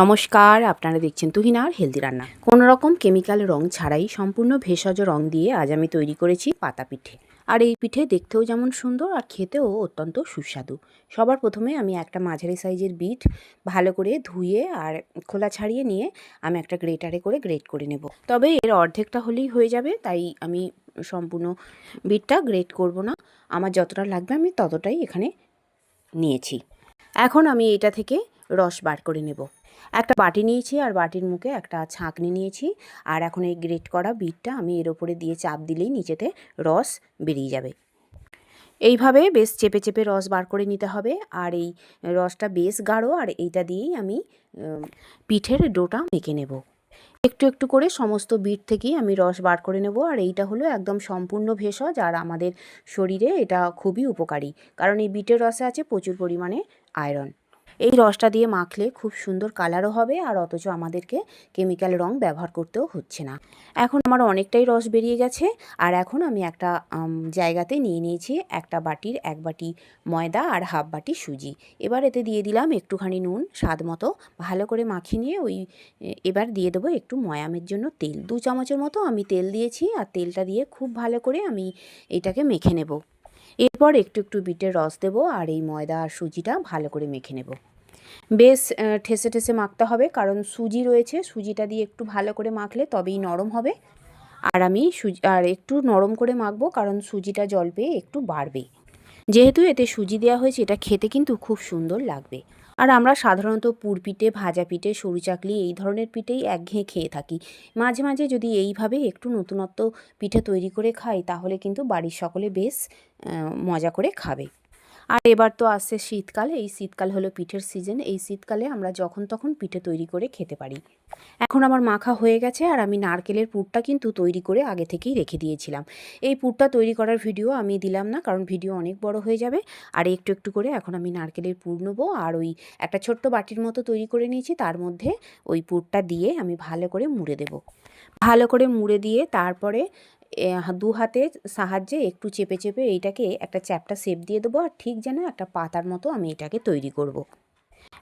নমস্কার, আপনারা দেখছেন তুহিনার হেলদি রান্না। কোনো রকম কেমিক্যাল রং ছাড়াই সম্পূর্ণ ভেষজ রং দিয়ে আজ আমি তৈরি করেছি পাতা পিঠে। আর এই পিঠে দেখতেও যেমন সুন্দর আর খেতেও অত্যন্ত সুস্বাদু। সবার প্রথমে আমি একটা মাঝারি সাইজের বিট ভালো করে ধুয়ে আর খোলা ছাড়িয়ে নিয়ে আমি একটা গ্রেটারে করে গ্রেট করে নেব। তবে এর অর্ধেকটা হলেই হয়ে যাবে, তাই আমি সম্পূর্ণ বিটটা গ্রেট করব না। আমার যতটা লাগবে আমি ততটাই এখানে নিয়েছি। এখন আমি এটা থেকে রস বার করে নেব। একটা বাটি নিয়েছি আর বাটির মুখে একটা ছাঁকনি নিয়েছি। আর এখন এই গ্রেট করা বিটটা আমি এর ওপরে দিয়ে চাপ দিলেই নিচেতে রস বেরিয়ে যাবে। এইভাবে বেশ চেপে চেপে রস বার করে নিতে হবে। আর এই রসটা বেশ গাঢ় আর এইটা দিয়েই আমি পিঠের ডোটা মেখে নেব। একটু একটু করে সমস্ত বিট থেকেই আমি রস বার করে নেব। আর এইটা হলো একদম সম্পূর্ণ ভেষজ আর আমাদের শরীরে এটা খুবই উপকারী। কারণ এই বিটের রসে আছে প্রচুর পরিমাণে আয়রন। এই রসটা দিয়ে মাখলে খুব সুন্দর কালারও হবে আর অথচ আমাদেরকে কেমিক্যাল রং ব্যবহার করতেও হচ্ছে না। এখন আমার অনেকটাই রস বেরিয়ে গেছে আর এখন আমি একটা জায়গাতে নিয়ে নিয়েছি একটা বাটির এক বাটি ময়দা আর হাফ বাটি সুজি। এবার এতে দিয়ে দিলাম একটুখানি নুন, স্বাদ মতো। ভালো করে মাখিয়ে নিয়ে ওই এবার দিয়ে দেবো একটু ময়ামের জন্য তেল। দু চামচের মতো আমি তেল দিয়েছি আর তেলটা দিয়ে খুব ভালো করে আমি এটাকে মেখে নেব। এরপর একটু একটু বিটের রস দেব আর এই ময়দা আর সুজিটা ভালো করে মেখে নেব। বেশ ঠেসে ঠেসে মাখতে হবে কারণ সুজি রয়েছে, সুজিটা দিয়ে একটু ভালো করে মাখলে তবেই নরম হবে। আর আমি সুজি, আর একটু নরম করে মাখবো কারণ সুজিটা জল পেয়ে একটু বাড়বে। যেহেতু এতে সুজি দেওয়া হয়েছে, এটা খেতে কিন্তু খুব সুন্দর লাগবে। আর আমরা সাধারণত পুর পিঠে, ভাজা পিঠে, সরু চাকলি এই ধরনের পিঠেই একঘেয়ে খেয়ে থাকি। মাঝে মাঝে যদি এইভাবে একটু নতুনত্ব পিঠে তৈরি করে খাই, তাহলে কিন্তু বাড়ির সকলে বেশ মজা করে খাবে। আর এবার তো আসছে শীতকাল, এই শীতকাল হলো পিঠের সিজন এই শীতকালে আমরা যখন তখন পিঠে তৈরি করে খেতে পারি। এখন আমার মাখা হয়ে গেছে আর আমি নারকেলের পুরটা কিন্তু তৈরি করে আগে থেকেই রেখে দিয়েছিলাম। এই পুরটা তৈরি করার ভিডিও আমি দিলাম না, কারণ ভিডিও অনেক বড় হয়ে যাবে। আর একটু একটু করে এখন আমি নারকেলের পুর নেব আর ওই একটা ছোট্ট বাটির মতো তৈরি করে নিয়েছি, তার মধ্যে ওই পুরটা দিয়ে আমি ভালো করে মুড়ে দেব। ভালো করে মুড়ে দিয়ে তারপরে দু হাতের সাহায্যে একটু চেপে চেপে এইটাকে একটা চ্যাপটা শেপ দিয়ে দেবো আর ঠিক যেন একটা পাতার মতো আমি এটাকে তৈরি করব।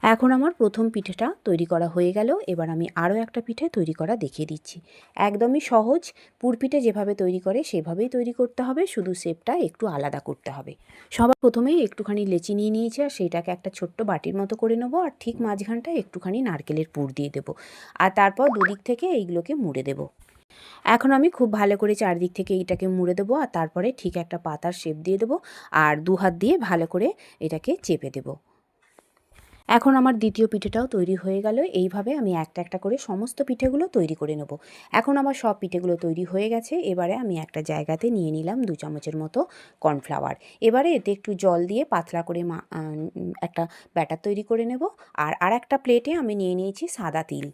এখন আমার প্রথম পিঠেটা তৈরি করা হয়ে গেল, এবার আমি আরও একটা পিঠে তৈরি করা দেখিয়ে দিচ্ছি। একদমই সহজ পুরপিঠে যেভাবে তৈরি করে সেভাবেই তৈরি করতে হবে, শুধু শেপটা একটু আলাদা করতে হবে। সবার প্রথমেই একটুখানি লেচি নিয়ে নিয়েছি আর সেইটাকে একটা ছোট্ট বাটির মতো করে নেব আর ঠিক মাঝখানটায় একটুখানি নারকেলের পুর দিয়ে দেবো। আর তারপর দুদিক থেকে এইগুলোকে মুড়ে দেবো। এখন আমি খুব ভালো করে চারদিক থেকে এটাকে মুড়ে দেবো আর তারপরে ঠিক একটা পাতার শেপ দিয়ে দেবো আর দু হাত দিয়ে ভালো করে এটাকে চেপে দেবো। এখন আমার দ্বিতীয় পিঠেটাও তৈরি হয়ে গেল। এইভাবে আমি একটা একটা করে সমস্ত পিঠেগুলো তৈরি করে নেব। এখন আমার সব পিঠেগুলো তৈরি হয়ে গেছে। এবারে আমি একটা জায়গাতে নিয়ে নিলাম দু চামচের মতো কর্নফ্লাওয়ার। এবারে এতে একটু জল দিয়ে পাতলা করে একটা ব্যাটার তৈরি করে নেব। আর আর একটা প্লেটে আমি নিয়ে নিয়েছি সাদা তিল।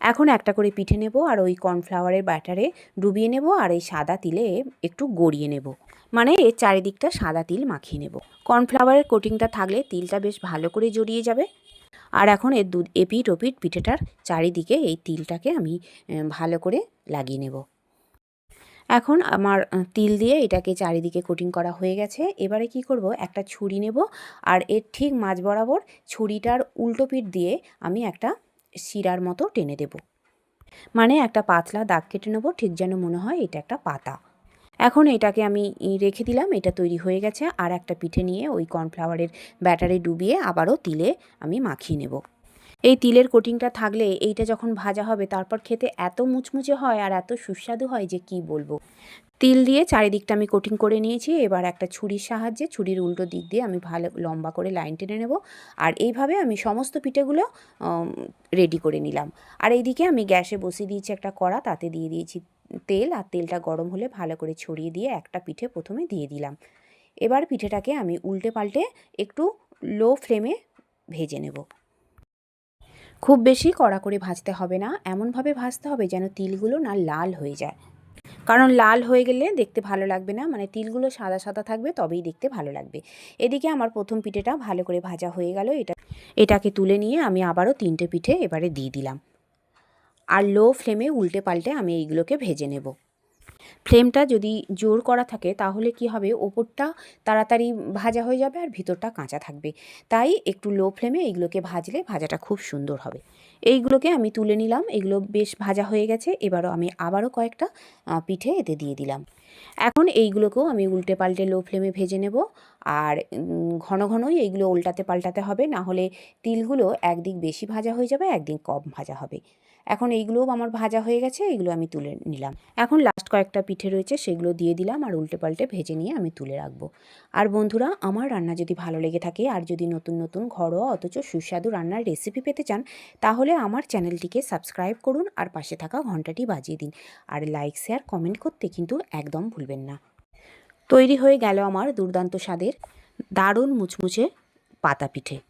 এখন একটা করে পিঠে নেব আর ওই কর্নফ্লাওয়ারের ব্যাটারে ডুবিয়ে নেব আর এই সাদা তিলে একটু গড়িয়ে নেব। মানে এর চারিদিকটা সাদা তিল মাখিয়ে নেব। কর্নফ্লাওয়ারের কোটিংটা থাকলে তিলটা বেশ ভালো করে জড়িয়ে যাবে। আর এখন এর দুধ এপিট ওপিট পিঠেটার চারিদিকে এই তিলটাকে আমি ভালো করে লাগিয়ে নেব। এখন আমার তিল দিয়ে এটাকে চারিদিকে কোটিং করা হয়ে গেছে। এবারে কি করব? একটা ছুরি নেব। আর এর ঠিক মাঝ বরাবর ছুরিটার উল্টো পিঠ দিয়ে আমি একটা শিরার মতো টেনে দেব। মানে একটা পাতলা দাগ কেটে নেব, ঠিক যেন মনে হয় এটা একটা পাতা। এখন এটাকে আমি রেখে দিলাম, এটা তৈরি হয়ে গেছে। আর একটা পিঠে নিয়ে ওই কর্নফ্লাওয়ারের ব্যাটারে ডুবিয়ে আবারও তিলে আমি মাখিয়ে নেব। এই তিলের কোটিংটা থাকলে এইটা যখন ভাজা হবে, তারপর খেতে এত মুচমুচে হয় আর এত সুস্বাদু হয় যে কি বলব। তিল দিয়ে চারিদিকটা আমি কোটিং করে নিয়েছি, এবার একটা ছুরির সাহায্যে ছুরির উল্টো দিক দিয়ে আমি ভালো লম্বা করে লাইন টেনে নেব আর এইভাবে আমি সমস্ত পিঠেগুলো রেডি করে নিলাম। আর এইদিকে আমি গ্যাসে বসিয়ে দিয়েছি একটা কড়া, তাতে দিয়ে দিয়েছি তেল আর তেলটা গরম হলে ভালো করে ছড়িয়ে দিয়ে একটা পিঠে প্রথমে দিয়ে দিলাম। এবার পিঠেটাকে আমি উল্টে পাল্টে একটু লো ফ্লেমে ভেজে নেব। খুব বেশি কড়া করে ভাজতে হবে না, এমনভাবে ভাজতে হবে যেন তিলগুলো না লাল হয়ে যায়। কারণ লাল হয়ে গেলে দেখতে ভালো লাগবে না মানে তিলগুলো সাদা সাদা থাকবে তবেই দেখতে ভালো লাগবে। এদিকে আমার প্রথম পিঠেটা ভালো করে ভাজা হয়ে গেল, এটা, এটাকে তুলে নিয়ে আমি আবারও তিনটে পিঠে এবারে দিয়ে দিলাম। আর লো ফ্লেমে উল্টে পাল্টে আমি এইগুলোকে ভেজে নেব। ফ্লেমটা যদি জোর করা থাকে, তাহলে কি হবে? ওপরটা তাড়াতাড়ি ভাজা হয়ে যাবে আর ভিতরটা কাঁচা থাকবে। তাই একটু লো ফ্লেমে এইগুলোকে ভাজলে ভাজাটা খুব সুন্দর হবে। এইগুলোকে আমি তুলে নিলাম, এগুলো বেশ ভাজা হয়ে গেছে, এবারও আমি আবারও কয়েকটা পিঠে এতে দিয়ে দিলাম। এখন এইগুলোকেও আমি উল্টে পাল্টে লো ফ্লেমে ভেজে নেব আর ঘন ঘনই এইগুলো উল্টাতে পাল্টাতে হবে, না হলে তিলগুলো একদিক বেশি ভাজা হয়ে যাবে, একদিক কম ভাজা হবে। এখন এইগুলোও আমার ভাজা হয়ে গেছে এগুলো আমি তুলে নিলাম। এখন লাস্ট কয়েকটা পিঠে রয়েছে, সেগুলো দিয়ে দিলাম আর উল্টে পাল্টে ভেজে নিয়ে আমি তুলে রাখব। আর বন্ধুরা, আমার রান্না যদি ভালো লেগে থাকে আর যদি নতুন নতুন ঘরোয়া অথচ সুস্বাদু রান্নার রেসিপি পেতে চান, তাহলে আমার চ্যানেলটিকে সাবস্ক্রাইব করুন আর পাশে থাকা ঘন্টাটি বাজিয়ে দিন। আর লাইক শেয়ার কমেন্ট করতে কিন্তু একদম ভুলবেন না। তৈরি হয়ে গেল আমার দুর্দান্ত স্বাদের দারুণ মুচমুচে পাতা পিঠে